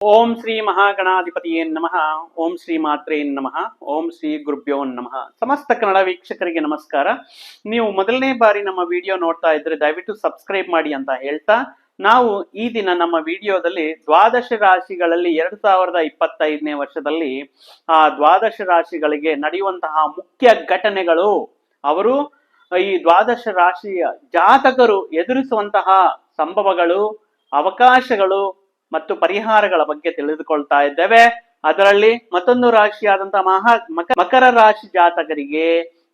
ಓಂ ಶ್ರೀ ಮಹಾಗಣಾಧಿಪತಿಯೇ ನಮಃ. ಓಂ ಶ್ರೀ ಮಾತ್ರೇ ನಮಃ. ಓಂ ಶ್ರೀ ಗುರುಭ್ಯೋ ನಮಃ. ಸಮಸ್ತ ಕನ್ನಡ ವೀಕ್ಷಕರಿಗೆ ನಮಸ್ಕಾರ. ನೀವು ಮೊದಲನೇ ಬಾರಿ ನಮ್ಮ ವಿಡಿಯೋ ನೋಡ್ತಾ ಇದ್ರೆ ದಯವಿಟ್ಟು ಸಬ್ಸ್ಕ್ರೈಬ್ ಮಾಡಿ ಅಂತ ಹೇಳ್ತಾ, ನಾವು ಈ ದಿನ ನಮ್ಮ ವಿಡಿಯೋದಲ್ಲಿ ದ್ವಾದಶ ರಾಶಿಗಳಲ್ಲಿ ಎರಡು ಸಾವಿರದ ಇಪ್ಪತ್ತೈದನೇ ವರ್ಷದಲ್ಲಿ ಆ ದ್ವಾದಶ ರಾಶಿಗಳಿಗೆ ನಡೆಯುವಂತಹ ಮುಖ್ಯ ಘಟನೆಗಳು. ಅವರು ಈ ದ್ವಾದಶ ರಾಶಿಯ ಜಾತಕರು ಎದುರಿಸುವಂತಹ ಸಂಭವಗಳು, ಅವಕಾಶಗಳು ಮತ್ತು ಪರಿಹಾರಗಳ ಬಗ್ಗೆ ತಿಳಿದುಕೊಳ್ತಾ ಇದ್ದೇವೆ. ಅದರಲ್ಲಿ ಮತ್ತೊಂದು ರಾಶಿಯಾದಂತಹ ಮಹಾ ಮಕ- ಮಕರ ರಾಶಿ ಜಾತಕರಿಗೆ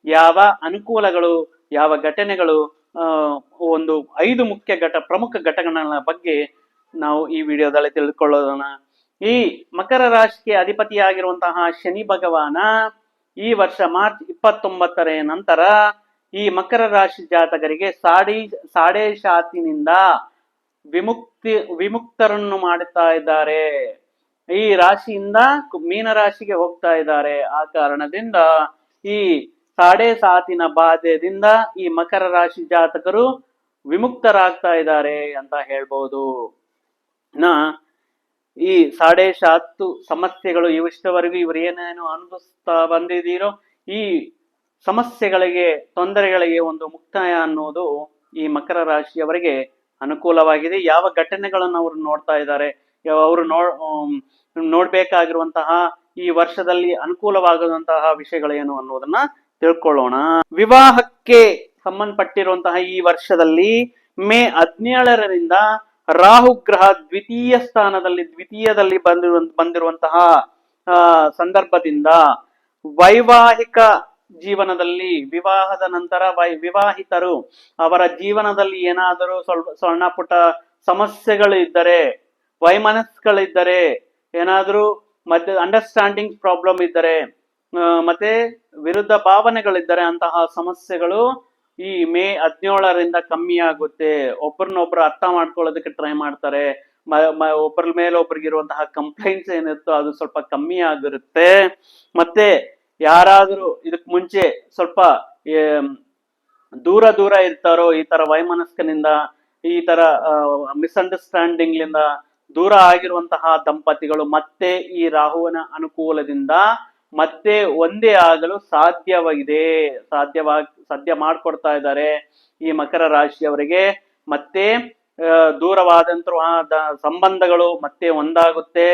ಯಾವ ಅನುಕೂಲಗಳು, ಯಾವ ಘಟನೆಗಳು ಒಂದು ಐದು ಮುಖ್ಯ ಘಟ, ಪ್ರಮುಖ ಘಟಗಳ ಬಗ್ಗೆ ನಾವು ಈ ವಿಡಿಯೋದಲ್ಲಿ ತಿಳಿದುಕೊಳ್ಳೋಣ. ಈ ಮಕರ ರಾಶಿಗೆ ಅಧಿಪತಿಯಾಗಿರುವಂತಹ ಶನಿ ಭಗವಾನ ಈ ವರ್ಷ ಮಾರ್ಚ್ ಇಪ್ಪತ್ತೊಂಬತ್ತರ ನಂತರ ಈ ಮಕರ ರಾಶಿ ಜಾತಕರಿಗೆ ಸಾಡಿ ಸಾಡೆ ಶಾತಿನಿಂದ ವಿಮುಕ್ತಿ, ವಿಮುಕ್ತರನ್ನು ಮಾಡುತ್ತಾ ಇದ್ದಾರೆ. ಈ ರಾಶಿಯಿಂದ ಮೀನ ರಾಶಿಗೆ ಹೋಗ್ತಾ ಇದ್ದಾರೆ. ಆ ಕಾರಣದಿಂದ ಈ ಸಾಡೆ ಸಾತಿನ ಬಾಧೆಯಿಂದ ಈ ಮಕರ ರಾಶಿ ಜಾತಕರು ವಿಮುಕ್ತರಾಗ್ತಾ ಇದ್ದಾರೆ ಅಂತ ಹೇಳ್ಬೋದು. ನಾ, ಈ ಸಾಡೆ ಸಾತ್ತು ಸಮಸ್ಯೆಗಳು ಇವಿಷ್ಟವರೆಗೂ ಇವರು ಏನೇನು ಅನುಭವಿಸ್ತಾ ಬಂದಿದ್ದೀರೋ ಈ ಸಮಸ್ಯೆಗಳಿಗೆ, ತೊಂದರೆಗಳಿಗೆ ಒಂದು ಮುಕ್ತಾಯ ಅನ್ನೋದು ಈ ಮಕರ ರಾಶಿಯವರಿಗೆ ಅನುಕೂಲವಾಗಿದೆ. ಯಾವ ಘಟನೆಗಳನ್ನು ಅವರು ನೋಡ್ತಾ ಇದ್ದಾರೆ? ಅವರು ನೋ ನೋಡ್ಬೇಕಾಗಿರುವಂತಹ ಈ ವರ್ಷದಲ್ಲಿ ಅನುಕೂಲವಾಗುವಂತಹ ವಿಷಯಗಳೇನು ಅನ್ನೋದನ್ನ ತಿಳ್ಕೊಳ್ಳೋಣ. ವಿವಾಹಕ್ಕೆ ಸಂಬಂಧಪಟ್ಟಿರುವಂತಹ ಈ ವರ್ಷದಲ್ಲಿ ಮೇ ಹದಿನೇಳರಿಂದ ರಾಹು ಗ್ರಹ ದ್ವಿತೀಯ ಸ್ಥಾನದಲ್ಲಿ, ದ್ವಿತೀಯದಲ್ಲಿ ಬಂದಿರುವ ಬಂದಿರುವಂತಹ ಸಂದರ್ಭದಿಂದ ವೈವಾಹಿಕ ಜೀವನದಲ್ಲಿ ವಿವಾಹದ ನಂತರ ವಿವಾಹಿತರು ಅವರ ಜೀವನದಲ್ಲಿ ಏನಾದರೂ ಸ್ವಲ್ಪ ಸಣ್ಣ ಪುಟ್ಟ ಸಮಸ್ಯೆಗಳು ಇದ್ದರೆ ವೈಮನಸ್ಗಳಿದ್ದರೆ ಏನಾದರೂ ಮತ್ತೆ ಅಂಡರ್ಸ್ಟ್ಯಾಂಡಿಂಗ್ ಪ್ರಾಬ್ಲಮ್ ಇದ್ದರೆ ಮತ್ತೆ ವಿರುದ್ಧ ಭಾವನೆಗಳಿದ್ದರೆ ಅಂತಹ ಸಮಸ್ಯೆಗಳು ಈ ಮೇ ಹದಿನೇಳರಿಂದ ಕಮ್ಮಿ ಆಗುತ್ತೆ. ಒಬ್ರನ್ನೊಬ್ರು ಅರ್ಥ ಮಾಡ್ಕೊಳ್ಳೋದಕ್ಕೆ ಟ್ರೈ ಮಾಡ್ತಾರೆ. ಒಬ್ಬರ ಮೇಲೆ ಒಬ್ರಿಗೆ ಇರುವಂತಹ ಕಂಪ್ಲೇಂಟ್ಸ್ ಏನಿರುತ್ತೋ ಅದು ಸ್ವಲ್ಪ ಕಮ್ಮಿ ಆಗಿರುತ್ತೆ. ಮತ್ತೆ ಯಾರಾದರೂ ಇದಕ್ ಮುಂಚೆ ಸ್ವಲ್ಪ ದೂರ ದೂರ ಇರ್ತಾರೋ, ಈ ತರ ವೈಮನಸ್ಕನಿಂದ, ಈ ತರ ಮಿಸ್ಅಂಡರ್ಸ್ಟ್ಯಾಂಡಿಂಗ್ ಲಿಂದ ದೂರ ಆಗಿರುವಂತಹ ದಂಪತಿಗಳು ಮತ್ತೆ ಈ ರಾಹುವನ ಅನುಕೂಲದಿಂದ ಮತ್ತೆ ಒಂದೇ ಆಗಲು ಸಾಧ್ಯವಾಗಿದೆ. ಸಾಧ್ಯವಾಗಿ ಸಾಧ್ಯ ಮಾಡ್ಕೊಡ್ತಾ ಇದ್ದಾರೆ ಈ ಮಕರ ರಾಶಿಯವರಿಗೆ. ಮತ್ತೆ ದೂರವಾದಂತಹ ಸಂಬಂಧಗಳು ಮತ್ತೆ ಒಂದಾಗುತ್ತೆ.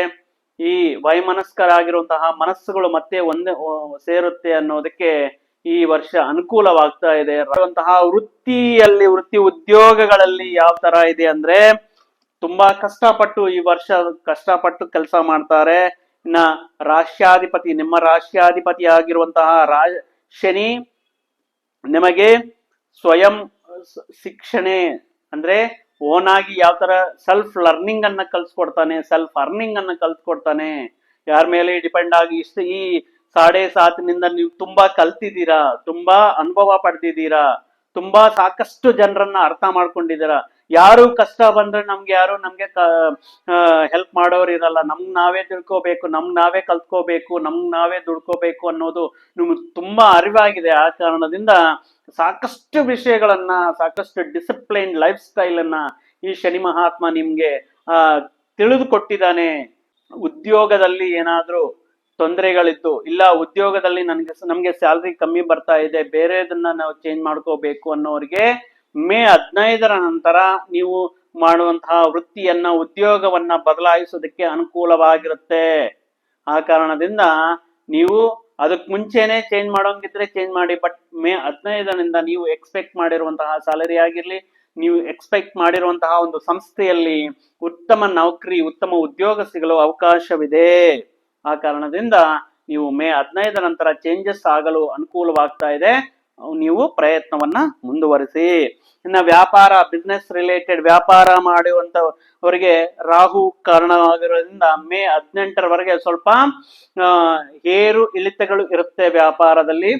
ಈ ವೈಮನಸ್ಕರಾಗಿರುವಂತಹ ಮನಸ್ಸುಗಳು ಮತ್ತೆ ಒಂದೇ ಸೇರುತ್ತೆ ಅನ್ನೋದಕ್ಕೆ ಈ ವರ್ಷ ಅನುಕೂಲವಾಗ್ತಾ ಇದೆ. ವೃತ್ತಿಯಲ್ಲಿ, ವೃತ್ತಿ ಉದ್ಯೋಗಗಳಲ್ಲಿ ಯಾವ ತರ ಇದೆ ಅಂದ್ರೆ ತುಂಬಾ ಕಷ್ಟಪಟ್ಟು ಈ ವರ್ಷ ಕಷ್ಟಪಟ್ಟು ಕೆಲಸ ಮಾಡ್ತಾರೆ. ಇನ್ನ ರಾಷ್ಟ್ರಾಧಿಪತಿ, ನಿಮ್ಮ ರಾಷ್ಟ್ರಾಧಿಪತಿ ಆಗಿರುವಂತಹ ರಾ, ಶನಿ ನಿಮಗೆ ಸ್ವಯಂ ಶಿಕ್ಷಣೆ ಅಂದ್ರೆ ಓನ್ ಆಗಿ ಯಾವ ತರ ಸೆಲ್ಫ್ ಲರ್ನಿಂಗ್ ಅನ್ನ ಕಲ್ಸ್ಕೊಡ್ತಾನೆ ಸೆಲ್ಫ್ ಅರ್ನಿಂಗ್ ಅನ್ನ ಕಲ್ಸ್ಕೊಡ್ತಾನೆ. ಯಾರ ಮೇಲೆ ಡಿಪೆಂಡ್ ಆಗಿ ಇಷ್ಟು ಈ ಸಾಡೆ ಸಾತಿನಿಂದ ನೀವು ತುಂಬಾ ಕಲ್ತಿದ್ದೀರಾ, ತುಂಬಾ ಅನುಭವ ಪಡೆದಿದ್ದೀರಾ, ತುಂಬಾ ಸಾಕಷ್ಟು ಜನರನ್ನ ಅರ್ಥ ಮಾಡ್ಕೊಂಡಿದ್ದೀರಾ. ಯಾರು ಕಷ್ಟ ಬಂದ್ರೆ ನಮ್ಗೆ ಯಾರು ನಮ್ಗೆ ಹೆಲ್ಪ್ ಮಾಡೋರು ಇರಲ್ಲ. ನಮ್ಗ್ ನಾವೇ ತಿಳ್ಕೋಬೇಕು, ನಮ್ಗ್ ನಾವೇ ಕಲ್ತ್ಕೋಬೇಕು, ನಮ್ಗ್ ನಾವೇ ದುಡ್ಕೋಬೇಕು ಅನ್ನೋದು ನಿಮ್ಗೆ ತುಂಬಾ ಅರಿವಾಗಿದೆ. ಆ ಕಾರಣದಿಂದ ಸಾಕಷ್ಟು ವಿಷಯಗಳನ್ನ, ಸಾಕಷ್ಟು ಡಿಸಿಪ್ಲೈನ್ ಲೈಫ್ ಸ್ಟೈಲ್ ಅನ್ನ ಈ ಶನಿ ಮಹಾತ್ಮ ನಿಮ್ಗೆ, ಆ, ತಿಳಿದುಕೊಟ್ಟಿದ್ದಾನೆ. ಉದ್ಯೋಗದಲ್ಲಿ ಏನಾದ್ರೂ ತೊಂದರೆಗಳಿತ್ತು ಇಲ್ಲ, ಉದ್ಯೋಗದಲ್ಲಿ ನನಗೆ, ನಮ್ಗೆ ಸ್ಯಾಲ್ರಿ ಕಮ್ಮಿ ಬರ್ತಾ ಇದೆ, ಬೇರೆದನ್ನ ನಾವು ಚೇಂಜ್ ಮಾಡ್ಕೋಬೇಕು ಅನ್ನೋರಿಗೆ ಮೇ ಹದಿನೈದರ ನಂತರ ನೀವು ಮಾಡುವಂತಹ ವೃತ್ತಿಯನ್ನ, ಉದ್ಯೋಗವನ್ನ ಬದಲಾಯಿಸೋದಕ್ಕೆ ಅನುಕೂಲವಾಗಿರುತ್ತೆ. ಆ ಕಾರಣದಿಂದ ನೀವು ಅದಕ್ ಮುಂಚೆನೆ ಚೇಂಜ್ ಮಾಡೋಂಗಿದ್ರೆ ಚೇಂಜ್ ಮಾಡಿ ಬಟ್ ಮೇ ಹದಿನೈದರಿಂದ ನೀವು ಎಕ್ಸ್ಪೆಕ್ಟ್ ಮಾಡಿರುವಂತಹ ಸ್ಯಾಲರಿ ಆಗಿರಲಿ, ನೀವು ಎಕ್ಸ್ಪೆಕ್ಟ್ ಮಾಡಿರುವಂತಹ ಒಂದು ಸಂಸ್ಥೆಯಲ್ಲಿ ಉತ್ತಮ ನೌಕರಿ, ಉತ್ತಮ ಉದ್ಯೋಗ ಸಿಗಲು ಅವಕಾಶವಿದೆ. ಆ ಕಾರಣದಿಂದ ನೀವು ಮೇ ಹದಿನೈದ ನಂತರ ಚೇಂಜಸ್ ಆಗಲು ಅನುಕೂಲವಾಗ್ತಾ ಇದೆ. ನೀವು ಪ್ರಯತ್ನವನ್ನ ಮುಂದುವರಿಸಿ. ಇನ್ನ ವ್ಯಾಪಾರ ಬಿಸ್ನೆಸ್ ರಿಲೇಟೆಡ್ ವ್ಯಾಪಾರ ಮಾಡುವಂತವರಿಗೆ ರಾಹು ಕಾರಣವಾಗಿರೋದ್ರಿಂದ ಮೇ ಹದಿನೆಂಟರವರೆಗೆ ಸ್ವಲ್ಪ ಏರು ಇಳಿತಗಳು ಇರುತ್ತೆ ವ್ಯಾಪಾರದಲ್ಲಿ.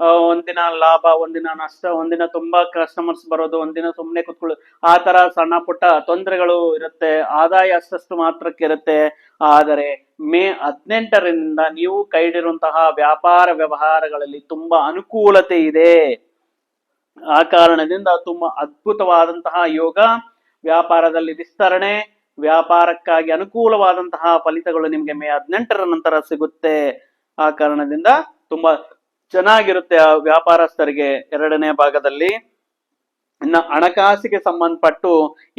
ಒಂದಿನ ಲಾಭ, ಒಂದಿನ ನಷ್ಟ, ಒಂದಿನ ತುಂಬಾ ಕಸ್ಟಮರ್ಸ್ ಬರೋದು, ಒಂದಿನ ಸುಮ್ಮನೆ ಕುತ್ಕೊಳ್ಳೋದು ಆ ತರ ಸಣ್ಣ ಪುಟ್ಟ ತೊಂದರೆಗಳು ಇರುತ್ತೆ, ಆದಾಯ ಅಷ್ಟಷ್ಟು ಮಾತ್ರಕ್ಕೆ ಇರುತ್ತೆ. ಆದರೆ ಮೇ ಹದಿನೆಂಟರಿಂದ ನೀವು ಕೈಡಿರುವಂತಹ ವ್ಯಾಪಾರ ವ್ಯವಹಾರಗಳಲ್ಲಿ ತುಂಬಾ ಅನುಕೂಲತೆ ಇದೆ. ಆ ಕಾರಣದಿಂದ ತುಂಬಾ ಅದ್ಭುತವಾದಂತಹ ಯೋಗ, ವ್ಯಾಪಾರದಲ್ಲಿ ವಿಸ್ತರಣೆ, ವ್ಯಾಪಾರಕ್ಕಾಗಿ ಅನುಕೂಲವಾದಂತಹ ಫಲಿತಗಳು ನಿಮಗೆ ಮೇ ಹದಿನೆಂಟರ ನಂತರ ಸಿಗುತ್ತೆ. ಆ ಕಾರಣದಿಂದ ತುಂಬಾ ಚೆನ್ನಾಗಿರುತ್ತೆ ಆ ವ್ಯಾಪಾರಸ್ಥರಿಗೆ ಎರಡನೇ ಭಾಗದಲ್ಲಿ. ಇನ್ನ ಹಣಕಾಸಿಗೆ ಸಂಬಂಧಪಟ್ಟು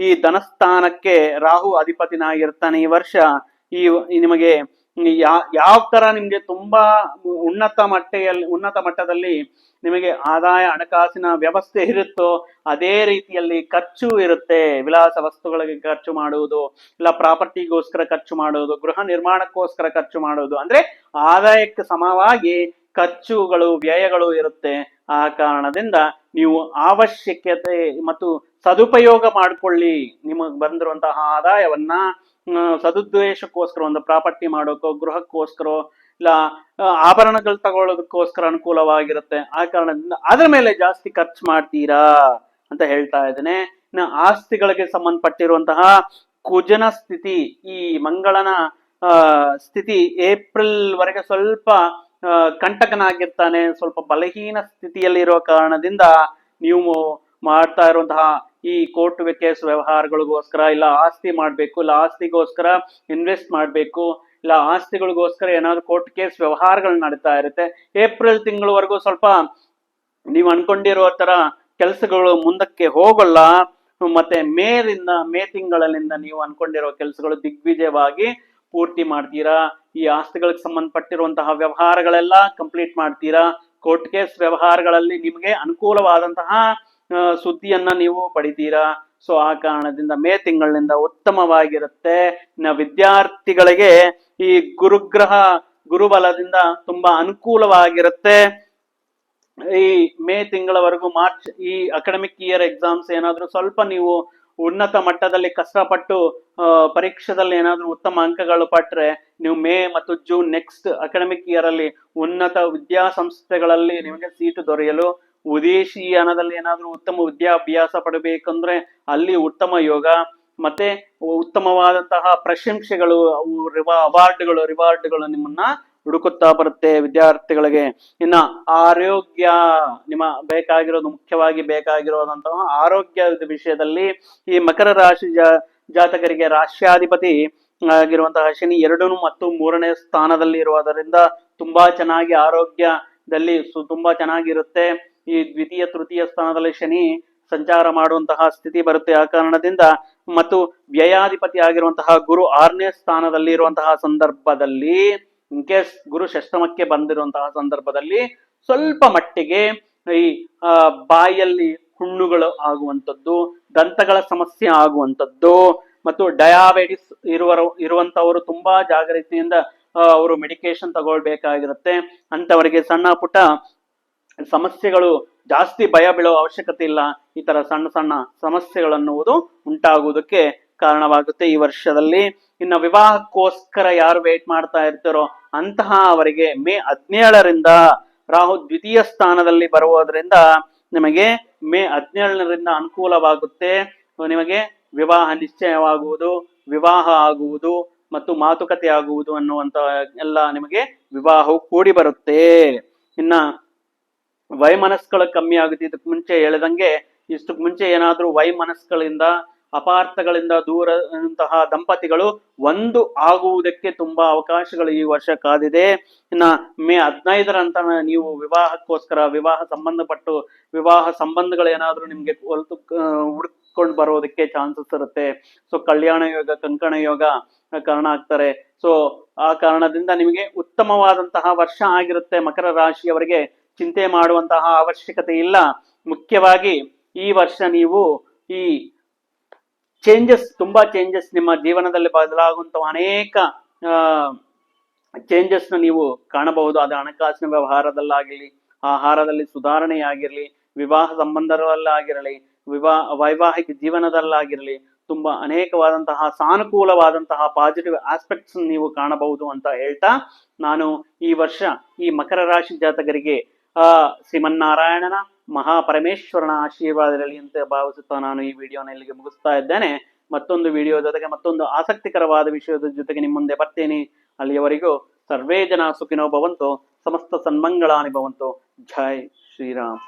ಈ ಧನಸ್ಥಾನಕ್ಕೆ ರಾಹು ಅಧಿಪತಿನಾಗಿರ್ತಾನೆ. ಈ ವರ್ಷ ಈ ನಿಮಗೆ ಯಾವ ತರ ನಿಮ್ಗೆ ತುಂಬಾ ಉನ್ನತ ಮಟ್ಟೆಯಲ್ಲಿ ಉನ್ನತ ಮಟ್ಟದಲ್ಲಿ ನಿಮಗೆ ಆದಾಯ ಹಣಕಾಸಿನ ವ್ಯವಸ್ಥೆ ಇರುತ್ತೋ, ಅದೇ ರೀತಿಯಲ್ಲಿ ಖರ್ಚು ಇರುತ್ತೆ. ವಿಲಾಸ ವಸ್ತುಗಳಿಗೆ ಖರ್ಚು ಮಾಡುವುದು, ಇಲ್ಲ ಪ್ರಾಪರ್ಟಿಗೋಸ್ಕರ ಖರ್ಚು ಮಾಡುವುದು, ಗೃಹ ನಿರ್ಮಾಣಕ್ಕೋಸ್ಕರ ಖರ್ಚು ಮಾಡುವುದು. ಅಂದ್ರೆ ಆದಾಯಕ್ಕೆ ಸಮವಾಗಿ ಖರ್ಚುಗಳು, ವ್ಯಯಗಳು ಇರುತ್ತೆ. ಆ ಕಾರಣದಿಂದ ನೀವು ಅವಶ್ಯಕತೆ ಮತ್ತು ಸದುಪಯೋಗ ಮಾಡಿಕೊಳ್ಳಿ. ನಿಮಗೆ ಬಂದಿರುವಂತಹ ಆದಾಯವನ್ನ ಸದುದ್ದೇಶಕ್ಕೋಸ್ಕರ, ಒಂದು ಪ್ರಾಪರ್ಟಿ ಮಾಡೋಕೋ, ಗೃಹಕ್ಕೋಸ್ಕರ, ಇಲ್ಲ ಆಭರಣಗಳು ತಗೊಳ್ಳೋದಕ್ಕೋಸ್ಕರ ಅನುಕೂಲವಾಗಿರುತ್ತೆ. ಆ ಕಾರಣದಿಂದ ಅದ್ರ ಮೇಲೆ ಜಾಸ್ತಿ ಖರ್ಚು ಮಾಡ್ತೀರಾ ಅಂತ ಹೇಳ್ತಾ ಇದ್ದೇನೆ. ಇನ್ನು ಆಸ್ತಿಗಳಿಗೆ ಸಂಬಂಧಪಟ್ಟಿರುವಂತಹ ಕುಜನ ಸ್ಥಿತಿ, ಈ ಮಂಗಳನ ಸ್ಥಿತಿ ಏಪ್ರಿಲ್ ವರೆಗೆ ಸ್ವಲ್ಪ ಕಂಟಕನಾಗಿರ್ತಾನೆ. ಸ್ವಲ್ಪ ಬಲಹೀನ ಸ್ಥಿತಿಯಲ್ಲಿ ಇರೋ ಕಾರಣದಿಂದ ನೀವು ಮಾಡ್ತಾ ಇರುವಂತಹ ಈ ಕೋರ್ಟ್ ಕೇಸ್ ವ್ಯವಹಾರಗಳಿಗೋಸ್ಕರ ಇಲ್ಲ, ಆಸ್ತಿ ಮಾಡ್ಬೇಕು, ಇಲ್ಲ ಆಸ್ತಿಗೋಸ್ಕರ ಇನ್ವೆಸ್ಟ್ ಮಾಡಬೇಕು, ಇಲ್ಲ ಆಸ್ತಿಗಳಿಗೋಸ್ಕರ ಏನಾದ್ರು ಕೋರ್ಟ್ ಕೇಸ್ ವ್ಯವಹಾರಗಳು ನಡೀತಾ ಇರುತ್ತೆ. ಏಪ್ರಿಲ್ ತಿಂಗಳವರೆಗೂ ಸ್ವಲ್ಪ ನೀವು ಅನ್ಕೊಂಡಿರೋ ತರ ಕೆಲಸಗಳು ಮುಂದಕ್ಕೆ ಹೋಗಲ್ಲ. ಮತ್ತೆ ಮೇರಿಂದ ಮೇ ತಿಂಗಳಲ್ಲಿಂದ ನೀವು ಅನ್ಕೊಂಡಿರೋ ಕೆಲಸಗಳು ದಿಗ್ವಿಜಯವಾಗಿ ಪೂರ್ತಿ ಮಾಡ್ತೀರಾ? ಈ ಆಸ್ತಿಗಳಿಗೆ ಸಂಬಂಧಪಟ್ಟಿರುವಂತಹ ವ್ಯವಹಾರಗಳೆಲ್ಲ ಕಂಪ್ಲೀಟ್ ಮಾಡ್ತೀರಾ? ಕೋರ್ಟ್ ಕೇಸ್ ವ್ಯವಹಾರಗಳಲ್ಲಿ ನಿಮಗೆ ಅನುಕೂಲವಾದಂತಹ ಸುದ್ದಿಯನ್ನ ನೀವು ಪಡಿತೀರಾ? ಸೊ ಆ ಕಾರಣದಿಂದ ಮೇ ತಿಂಗಳಿನಿಂದ ಉತ್ತಮವಾಗಿರುತ್ತೆ. ವಿದ್ಯಾರ್ಥಿಗಳಿಗೆ ಈ ಗುರುಗ್ರಹ, ಗುರುಬಲದಿಂದ ತುಂಬಾ ಅನುಕೂಲವಾಗಿರುತ್ತೆ. ಈ ಮೇ ತಿಂಗಳವರೆಗೂ ಮಾರ್ಚ್, ಈ ಅಕಾಡೆಮಿಕ್ ಇಯರ್ ಎಕ್ಸಾಮ್ಸ್ ಏನಾದ್ರೂ ಸ್ವಲ್ಪ ನೀವು ಉನ್ನತ ಮಟ್ಟದಲ್ಲಿ ಕಷ್ಟಪಟ್ಟು ಪರೀಕ್ಷೆದಲ್ಲಿ ಏನಾದರೂ ಉತ್ತಮ ಅಂಕಗಳು ಪಟ್ರೆ, ನೀವು ಮೇ ಮತ್ತು ಜೂನ್ ನೆಕ್ಸ್ಟ್ ಅಕಾಡೆಮಿಕ್ ಇಯರ್ ಅಲ್ಲಿ ಉನ್ನತ ವಿದ್ಯಾಸಂಸ್ಥೆಗಳಲ್ಲಿ ನಿಮಗೆ ಸೀಟು ದೊರೆಯಲು ಉದೇಶಿಯಾನದಲ್ಲಿ ಏನಾದ್ರೂ ಉತ್ತಮ ವಿದ್ಯಾಭ್ಯಾಸ ಪಡಬೇಕಂದ್ರೆ ಅಲ್ಲಿ ಉತ್ತಮ ಯೋಗ, ಮತ್ತೆ ಉತ್ತಮವಾದಂತಹ ಪ್ರಶಂಸೆಗಳು ಅವಾರ್ಡ್ಗಳು ರಿವಾರ್ಡ್ಗಳು ನಿಮ್ಮನ್ನ ಹುಡುಕುತ್ತಾ ಬರುತ್ತೆ ವಿದ್ಯಾರ್ಥಿಗಳಿಗೆ. ಇನ್ನ ಆರೋಗ್ಯ ನಿಮ್ಮ ಬೇಕಾಗಿರೋದು, ಮುಖ್ಯವಾಗಿ ಬೇಕಾಗಿರೋದಂತಹ ಆರೋಗ್ಯದ ವಿಷಯದಲ್ಲಿ ಈ ಮಕರ ರಾಶಿ ಜಾತಕರಿಗೆ ರಾಷ್ಟ್ರಾಧಿಪತಿ ಆಗಿರುವಂತಹ ಶನಿ ಎರಡನೂ ಮತ್ತು ಮೂರನೇ ಸ್ಥಾನದಲ್ಲಿ ಇರುವುದರಿಂದ ತುಂಬಾ ಚೆನ್ನಾಗಿ ಆರೋಗ್ಯದಲ್ಲಿ ತುಂಬಾ ಚೆನ್ನಾಗಿರುತ್ತೆ. ಈ ದ್ವಿತೀಯ, ತೃತೀಯ ಸ್ಥಾನದಲ್ಲಿ ಶನಿ ಸಂಚಾರ ಮಾಡುವಂತಹ ಸ್ಥಿತಿ ಬರುತ್ತೆ. ಆ ಕಾರಣದಿಂದ ಮತ್ತು ವ್ಯಯಾಧಿಪತಿ ಆಗಿರುವಂತಹ ಗುರು ಆರನೇ ಸ್ಥಾನದಲ್ಲಿ ಇರುವಂತಹ ಸಂದರ್ಭದಲ್ಲಿ ಇನ್ ಕೇಸ್ ಗುರು ಶಷ್ಟಮಕ್ಕೆ ಬಂದಿರುವಂತಹ ಸಂದರ್ಭದಲ್ಲಿ ಸ್ವಲ್ಪ ಮಟ್ಟಿಗೆ ಈ ಬಾಯಲ್ಲಿ ಹುಣ್ಣುಗಳು ಆಗುವಂಥದ್ದು, ದಂತಗಳ ಸಮಸ್ಯೆ ಆಗುವಂಥದ್ದು ಮತ್ತು ಡಯಾಬಿಟಿಸ್ ಇರುವರು ಇರುವಂತವರು ತುಂಬಾ ಜಾಗೃತಿಯಿಂದ ಅವರು ಮೆಡಿಕೇಶನ್ ತಗೊಳ್ಬೇಕಾಗಿರುತ್ತೆ. ಅಂತವರಿಗೆ ಸಣ್ಣ ಪುಟ್ಟ ಸಮಸ್ಯೆಗಳು ಜಾಸ್ತಿ ಭಯ ಬೀಳುವ ಅವಶ್ಯಕತೆ ಇಲ್ಲ. ಈ ತರ ಸಣ್ಣ ಸಣ್ಣ ಸಮಸ್ಯೆಗಳನ್ನುವುದು ಉಂಟಾಗುವುದಕ್ಕೆ ಕಾರಣವಾಗುತ್ತೆ. ಈ ವರ್ಷದಲ್ಲಿ ಇನ್ನ ವಿವಾಹಕ್ಕೋಸ್ಕರ ಯಾರು ವೇಟ್ ಮಾಡ್ತಾ ಇರ್ತಾರೋ ಅಂತಹ ಅವರಿಗೆ ಮೇ ಹದಿನೇಳರಿಂದ ರಾಹು ದ್ವಿತೀಯ ಸ್ಥಾನದಲ್ಲಿ ಬರುವುದರಿಂದ ನಿಮಗೆ ಮೇ ಹದಿನೇಳರಿಂದ ಅನುಕೂಲವಾಗುತ್ತೆ. ನಿಮಗೆ ವಿವಾಹ ನಿಶ್ಚಯವಾಗುವುದು, ವಿವಾಹ ಆಗುವುದು ಮತ್ತು ಮಾತುಕತೆ ಆಗುವುದು ಅನ್ನುವಂತ ಎಲ್ಲ ನಿಮಗೆ ವಿವಾಹವು ಕೂಡಿ ಬರುತ್ತೆ. ಇನ್ನ ವೈಮನಸ್ಗಳು ಕಮ್ಮಿ ಆಗುತ್ತೆ. ಇದಕ್ಕೆ ಮುಂಚೆ ಹೇಳಿದಂಗೆ ಇಷ್ಟಕ್ಕೆ ಮುಂಚೆ ಏನಾದ್ರೂ ವೈಮನಸ್ಗಳಿಂದ ಅಪಾರ್ಥಗಳಿಂದ ದೂರ ಅಂತಹ ದಂಪತಿಗಳು ಒಂದು ಆಗುವುದಕ್ಕೆ ತುಂಬಾ ಅವಕಾಶಗಳು ಈ ವರ್ಷ ಕಾದಿದೆ. ಇನ್ನ ಮೇ ಹದಿನೈದರ ಅಂತ ನೀವು ವಿವಾಹಕ್ಕೋಸ್ಕರ ವಿವಾಹ ಸಂಬಂಧಪಟ್ಟು ವಿವಾಹ ಸಂಬಂಧಗಳು ಏನಾದ್ರೂ ನಿಮ್ಗೆ ಹೊಲತು ಹುಡ್ಕೊಂಡು ಬರೋದಕ್ಕೆ ಚಾನ್ಸಸ್ ಇರುತ್ತೆ. ಸೊ ಕಲ್ಯಾಣ ಯೋಗ, ಕಂಕಣ ಯೋಗ ಕಾರಣ ಆಗ್ತಾರೆ. ಸೊ ಆ ಕಾರಣದಿಂದ ನಿಮಗೆ ಉತ್ತಮವಾದಂತಹ ವರ್ಷ ಆಗಿರುತ್ತೆ. ಮಕರ ರಾಶಿಯವರಿಗೆ ಚಿಂತೆ ಮಾಡುವಂತಹ ಅವಶ್ಯಕತೆ ಇಲ್ಲ. ಮುಖ್ಯವಾಗಿ ಈ ವರ್ಷ ನೀವು ಈ ಚೇಂಜಸ್ ತುಂಬಾ ಚೇಂಜಸ್ ನಿಮ್ಮ ಜೀವನದಲ್ಲಿ ಬದಲಾಗುವಂತಹ ಅನೇಕ ಚೇಂಜಸ್ನ ನೀವು ಕಾಣಬಹುದು. ಅದು ಹಣಕಾಸಿನ ವ್ಯವಹಾರದಲ್ಲಾಗಿರಲಿ ಆಹಾರದಲ್ಲಿ ಸುಧಾರಣೆಯಾಗಿರಲಿ, ವಿವಾಹ ಸಂಬಂಧದಲ್ಲಾಗಿರಲಿ ವಿವಾಹ ವೈವಾಹಿಕ ಜೀವನದಲ್ಲಾಗಿರಲಿ, ತುಂಬಾ ಅನೇಕವಾದಂತಹ, ಸಾನುಕೂಲವಾದಂತಹ ಪಾಸಿಟಿವ್ ಆಸ್ಪೆಕ್ಟ್ಸ್ ನೀವು ಕಾಣಬಹುದು ಅಂತ ಹೇಳ್ತಾ ನಾನು ಈ ವರ್ಷ ಈ ಮಕರ ರಾಶಿ ಜಾತಕರಿಗೆ, ಆ, ಶ್ರೀಮನ್ನಾರಾಯಣನ ಮಹಾಪರಮೇಶ್ವರನ ಆಶೀರ್ವಾದದಲ್ಲಿ ಅಂತ ಭಾವಿಸುತ್ತಾ ನಾನು ಈ ವಿಡಿಯೋನ ಇಲ್ಲಿಗೆ ಮುಗಿಸ್ತಾ ಇದ್ದೇನೆ. ಮತ್ತೊಂದು ವಿಡಿಯೋ ಜೊತೆಗೆ ಮತ್ತೊಂದು ಆಸಕ್ತಿಕರವಾದ ವಿಷಯದ ಜೊತೆಗೆ ನಿಮ್ಮ ಮುಂದೆ ಬರ್ತೇನೆ. ಅಲ್ಲಿಯವರೆಗೂ ಸರ್ವೇ ಜನ ಸುಖಿನೋ ಭವಂತು, ಸಮಸ್ತ ಸನ್ಮಂಗಳಾನಿ ಭವಂತು. ಜೈ ಶ್ರೀರಾಮ್.